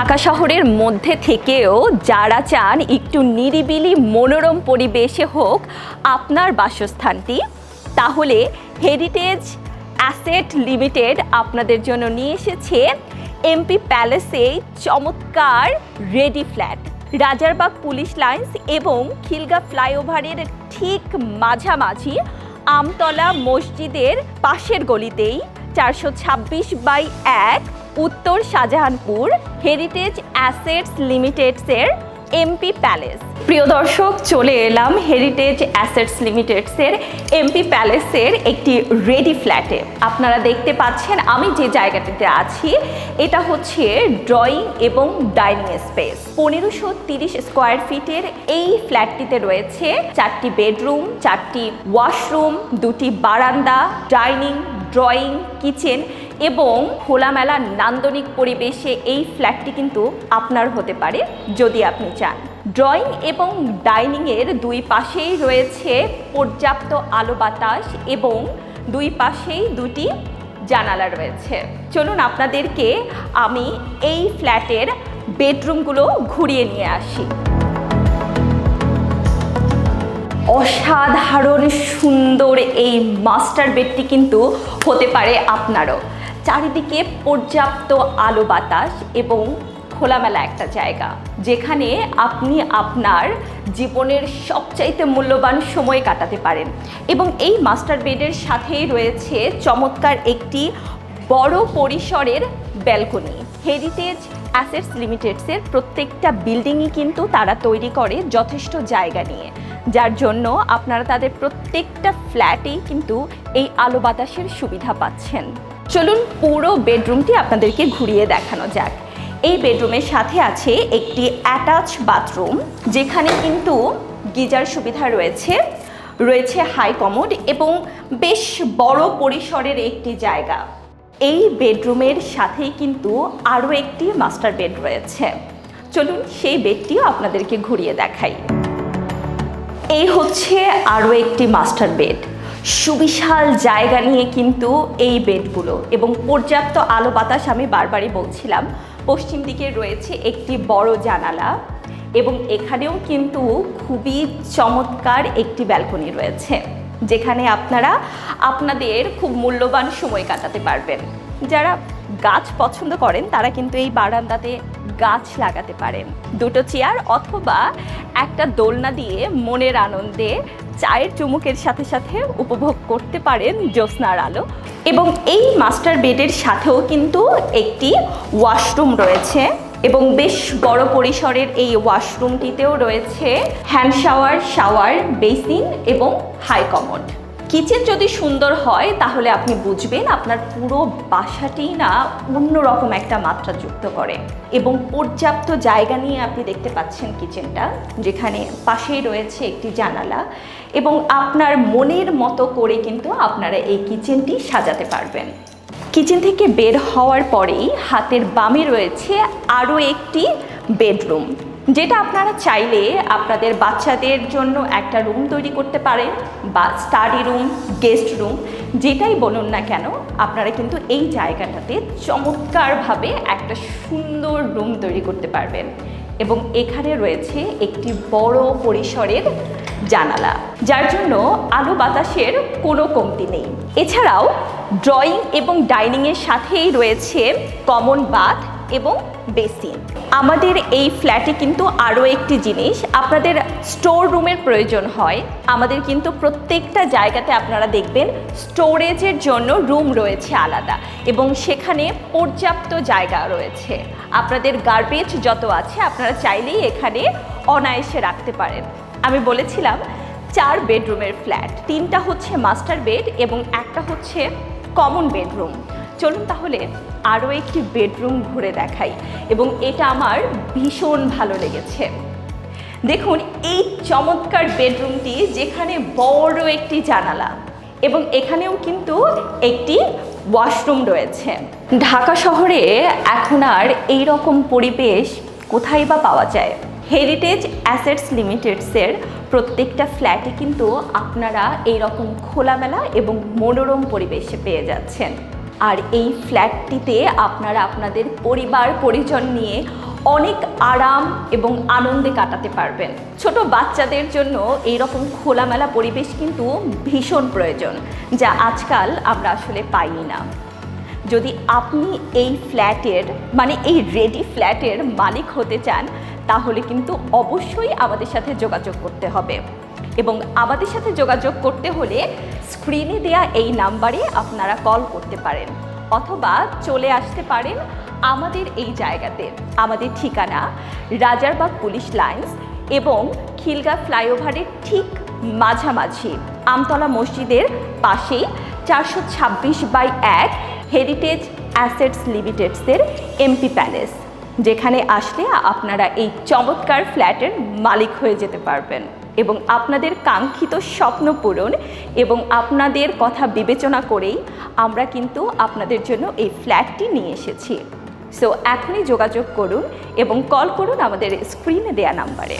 ঢাকা শহরের মধ্যে থেকেও যারা চান একটু নিরিবিলি মনোরম পরিবেশে হোক আপনার বাসস্থানটি, তাহলে হেরিটেজ অ্যাসেট লিমিটেড আপনাদের জন্য নিয়ে এসেছে এমপি প্যালেসে চমৎকার ready flat Rajarbagh police lines এবং খিলগা ফ্লাইওভারের ঠিক মাঝামাঝি আমতলা মসজিদের পাশের গলিতেই চারশো ছাব্বিশ বাই এক উত্তর শাহজাহানপুর হেরিটেজ অ্যাসেটস লিমিটেডসের এমপি প্যালেস প্রিয় দর্শক, চলে এলাম হেরিটেজ অ্যাসেটস লিমিটেডসের এমপি প্যালেসের একটি রেডি ফ্ল্যাটে আপনারা দেখতে পাচ্ছেন, আমি যে জায়গাটিতে আছি, এটা হচ্ছে ড্রয়িং এবং ডাইনিং স্পেস পনেরোশো তিরিশ স্কোয়ার ফিটের এই ফ্ল্যাটটিতে রয়েছে চারটি বেডরুম চারটি ওয়াশরুম দুটি বারান্দা ডাইনিং ড্রয়িং কিচেন এবং খোলামেলা নান্দনিক পরিবেশে এই ফ্ল্যাটটি কিন্তু আপনার হতে পারে যদি আপনি চান। ড্রয়িং এবং ডাইনিংয়ের দুই পাশেই রয়েছে পর্যাপ্ত আলো বাতাস এবং দুই পাশেই দুটি জানালা রয়েছে। চলুন আপনাদেরকে আমি এই ফ্ল্যাটের বেডরুমগুলো ঘুরিয়ে নিয়ে আসি। অসাধারণ সুন্দর এই মাস্টার বেডটি কিন্তু হতে পারে আপনারও। চারিদিকে পর্যাপ্ত আলো বাতাস এবং খোলামেলা একটা জায়গা, যেখানে আপনি আপনার জীবনের সবচাইতে মূল্যবান সময় কাটাতে পারেন। এবং এই মাস্টার বেডের সাথেই রয়েছে চমৎকার একটি বড় পরিসরের ব্যালকনি। হেরিটেজ অ্যাসেটস লিমিটেডসের প্রত্যেকটা বিল্ডিংই কিন্তু তারা তৈরি করে যথেষ্ট জায়গা নিয়ে। যার জন্য আপনারা তাদের প্রত্যেকটা ফ্ল্যাটেই কিন্তু এই আলো বাতাসের সুবিধা পাচ্ছেন। চলুন পুরো বেডরুমটি আপনাদেরকে ঘুরিয়ে দেখানো যাক। এই বেডরুমের সাথে আছে একটি অ্যাটাচ বাথরুম, যেখানে কিন্তু গিজার সুবিধা রয়েছে রয়েছে হাই কমোড এবং বেশ বড় পরিসরের একটি জায়গা। এই বেডরুমের সাথেই কিন্তু আরও একটি মাস্টার বেড রয়েছে। চলুন সেই বেডটিও আপনাদেরকে ঘুরিয়ে দেখাই। এই হচ্ছে আরও একটি মাস্টার বেড। সুবিশাল জায়গা নিয়ে কিন্তু এই বেডগুলো এবং পর্যাপ্ত আলো বাতাস আমি বারবারই বলছিলাম। পশ্চিম দিকে রয়েছে একটি বড় জানালা এবং এখানেও কিন্তু খুবই চমৎকার একটি ব্যালকনি রয়েছে, যেখানে আপনারা আপনাদের খুব মূল্যবান সময় কাটাতে পারবেন। যারা গাছ পছন্দ করেন, তারা কিন্তু এই বারান্দাতে গাছ লাগাতে পারেন। দুটো চেয়ার অথবা একটা দোলনা দিয়ে মনের আনন্দে চায়ের চুমুকের সাথে সাথে উপভোগ করতে পারেন জ্যোৎস্নার আলো। এবং এই মাস্টার বেডের সাথেও কিন্তু একটি ওয়াশরুম রয়েছে। এবং বেশ বড় পরিসরের এই ওয়াশরুমটিতেও রয়েছে হ্যান্ড শাওয়ার শাওয়ার, বেসিন এবং হাই কমোড। কিচেন যদি সুন্দর হয়, তাহলে আপনি বুঝবেন আপনার পুরো বাসাটি না অন্যরকম একটা মাত্রা যুক্ত করে। এবং পর্যাপ্ত জায়গা নিয়ে আপনি দেখতে পাচ্ছেন কিচেনটা, যেখানে পাশেই রয়েছে একটি জানালা। এবং আপনার মনের মতো করে কিন্তু আপনারা এই কিচেনটি সাজাতে পারবেন। কিচেন থেকে বের হওয়ার পরেই হাতের বামে রয়েছে আরও একটি বেডরুম। যেটা আপনারা চাইলে আপনাদের বাচ্চাদের জন্য একটা রুম তৈরি করতে পারেন বা স্টাডি রুম গেস্ট রুম যেটাই বলুন না কেন, আপনারা কিন্তু এই জায়গাটাতে চমৎকারভাবে একটা সুন্দর রুম তৈরি করতে পারবেন। এবং এখানে রয়েছে একটি বড় পরিসরের জানালা, যার জন্য আলো বাতাসের কোনো কমতি নেই। এছাড়াও ড্রয়িং এবং ডাইনিংয়ের সাথেই রয়েছে কমন বাথ এবং বেসিন। আমাদের এই ফ্ল্যাটে কিন্তু আরও একটি জিনিস, আপনাদের স্টোর রুমের প্রয়োজন হয়। আমাদের কিন্তু প্রত্যেকটা জায়গাতে আপনারা দেখবেন স্টোরেজের জন্য রুম রয়েছে আলাদা এবং সেখানে পর্যাপ্ত জায়গা রয়েছে। আপনাদের গার্বেজ যত আছে, আপনারা চাইলেই এখানে অনায়াসে রাখতে পারেন। আমি বলেছিলাম, চার বেডরুমের ফ্ল্যাট তিনটা হচ্ছে মাস্টার বেড এবং একটা হচ্ছে কমন বেডরুম চলুন তাহলে আরও একটি বেডরুম ঘুরে দেখাই, এবং এটা আমার ভীষণ ভালো লেগেছে। দেখুন, এই চমৎকার বেডরুমটি যেখানে বড় একটি জানালা, এবং এখানেও কিন্তু একটি ওয়াশরুম রয়েছে। ঢাকা শহরে এখন আর এই রকম পরিবেশ কোথায় বা পাওয়া যায়? হেরিটেজ অ্যাসেটস লিমিটেডসের প্রত্যেকটা ফ্ল্যাটে কিন্তু আপনারা এই রকম খোলামেলা এবং মনোরম পরিবেশে পেয়ে যাচ্ছেন। আর এই ফ্ল্যাটটিতে আপনারা আপনাদের পরিবার, পরিজন নিয়ে অনেক আরাম এবং আনন্দে কাটাতে পারবেন। ছোট বাচ্চাদের জন্য এইরকম খোলামেলা পরিবেশ কিন্তু ভীষণ প্রয়োজন, যা আজকাল আমরা আসলে পাই না। যদি আপনি এই ফ্ল্যাটের মানে এই রেডি ফ্ল্যাটের মালিক হতে চান তাহলে কিন্তু অবশ্যই আমাদের সাথে যোগাযোগ করতে হবে। এবং আমাদের সাথে যোগাযোগ করতে হলে স্ক্রিনে দেয়া এই নাম্বারে আপনারা কল করতে পারেন অথবা চলে আসতে পারেন আমাদের এই জায়গাতে। আমাদের ঠিকানা রাজারবাগ পুলিশ লাইন্স এবং খিলগা ফ্লাইওভারের ঠিক মাঝামাঝি আমতলা মসজিদের পাশেই চারশো ছাব্বিশ বাই এক হেরিটেজ অ্যাসেটস লিমিটেডসের এমপি প্যালেস যেখানে আসলে আপনারা এই চমৎকার ফ্ল্যাটের মালিক হয়ে যেতে পারবেন এবং আপনাদের কাঙ্ক্ষিত স্বপ্ন পূরণ এবং আপনাদের কথা বিবেচনা করেই আমরা কিন্তু আপনাদের জন্য এই ফ্ল্যাটটি নিয়ে এসেছি। সো এখনই যোগাযোগ করুন এবং কল করুন আমাদের স্ক্রিনে দেয়া নাম্বারে